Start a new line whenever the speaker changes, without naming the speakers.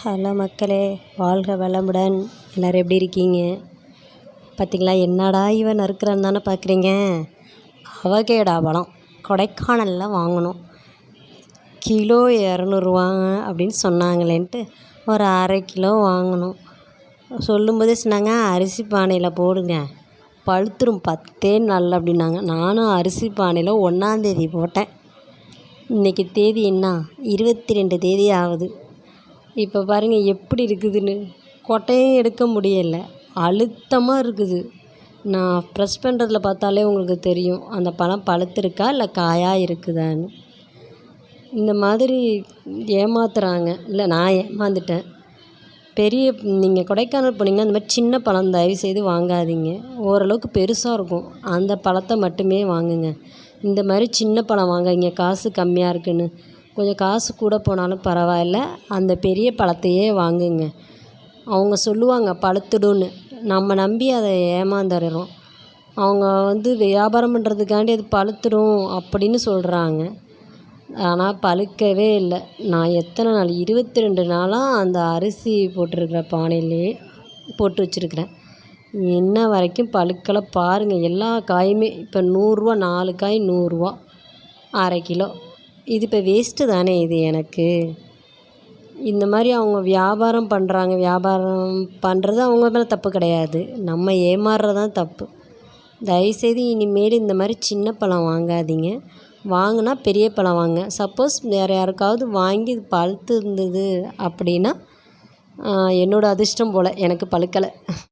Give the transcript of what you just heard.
Hello மக்களே வாழ்க வளமுடன். எல்லோரும் எப்படி இருக்கீங்க? பார்த்திங்களா என்னடா இவன் நறுக்கிறான்னு தானே பார்க்குறீங்க அவகேடா பழம் கொடைக்கானலில் வாங்கினோம் கிலோ இரநூறுவாங்க அப்படின்னு சொன்னாங்களேன்ட்டு ஒரு அரை கிலோ வாங்கினோம் சொல்லும்போதே சொன்னாங்க அரிசி பானையில் போடுங்க. பழுத்துரும் பத்தே நாள் அப்படின்னாங்க. நானும் அரிசி பானையில் ஒன்றாந்தேதி போட்டேன். இன்றைக்கி தேதி என்ன? இருபத்தி ரெண்டு தேதி ஆகுது. இப்போ பாருங்கள் எப்படி இருக்குதுன்னு. கொட்டையும் எடுக்க முடியலை. அழுத்தமாக இருக்குது. நான் ப்ரெஸ் பண்ணுறதுல பார்த்தாலே உங்களுக்கு தெரியும். அந்த பழம் பழுத்திருக்கா இல்லை காயாக இருக்குதான்னு. இந்த மாதிரி ஏமாத்துறாங்க. இல்லை நான் ஏமாந்துட்டேன். பெரிய நீங்கள் கொடைக்கானல் போனீங்கன்னா இந்த மாதிரி சின்ன பழம் தயவுசெய்து வாங்காதீங்க. ஓரளவுக்கு பெருசாக இருக்கும். அந்த பழத்தை மட்டுமே வாங்குங்க. இந்த மாதிரி சின்ன பழம் வாங்காதீங்க. காசு கம்மியாக இருக்குன்னு. கொஞ்சம் காசு கூட போனாலும் பரவாயில்ல. அந்த பெரிய பழத்தையே வாங்குங்க. அவங்க சொல்லுவாங்க பழுத்துடுன்னு நம்ம நம்பி அதை ஏமாந்துடுறோம். அவங்க வந்து வியாபாரம் பண்ணுறதுக்காண்டி அது பழுத்துடும் அப்படின்னு சொல்கிறாங்க ஆனால் பழுக்கவே இல்லை. நான் எத்தனை நாள் இருபத்தி ரெண்டு நாளாக அந்த அரிசி போட்டிருக்கிற பானையிலே போட்டு வச்சுருக்கிறேன். இன்ன வரைக்கும் பழுக்கலை. பாருங்கள் எல்லா காயுமே இப்போ நூறுரூவா நாலு காய் நூறுரூவா அரை கிலோ. இது இப்போ வேஸ்ட்டு தானே இது எனக்கு? இந்த மாதிரி அவங்க வியாபாரம் பண்ணுறாங்க வியாபாரம் பண்ணுறது அவங்க மேலே தப்பு கிடையாது. நம்ம ஏமாறுறது தான் தப்பு. தயவுசெய்து இனிமேல் இந்த மாதிரி சின்ன பழம் வாங்காதீங்க. வாங்கினா பெரிய பழம் வாங்க. சப்போஸ் வேறு யாருக்காவது வாங்கி இது பழுத்து இருந்தது அப்படின்னா என்னோடய அதிர்ஷ்டம் போல். எனக்கு பழுக்கலை.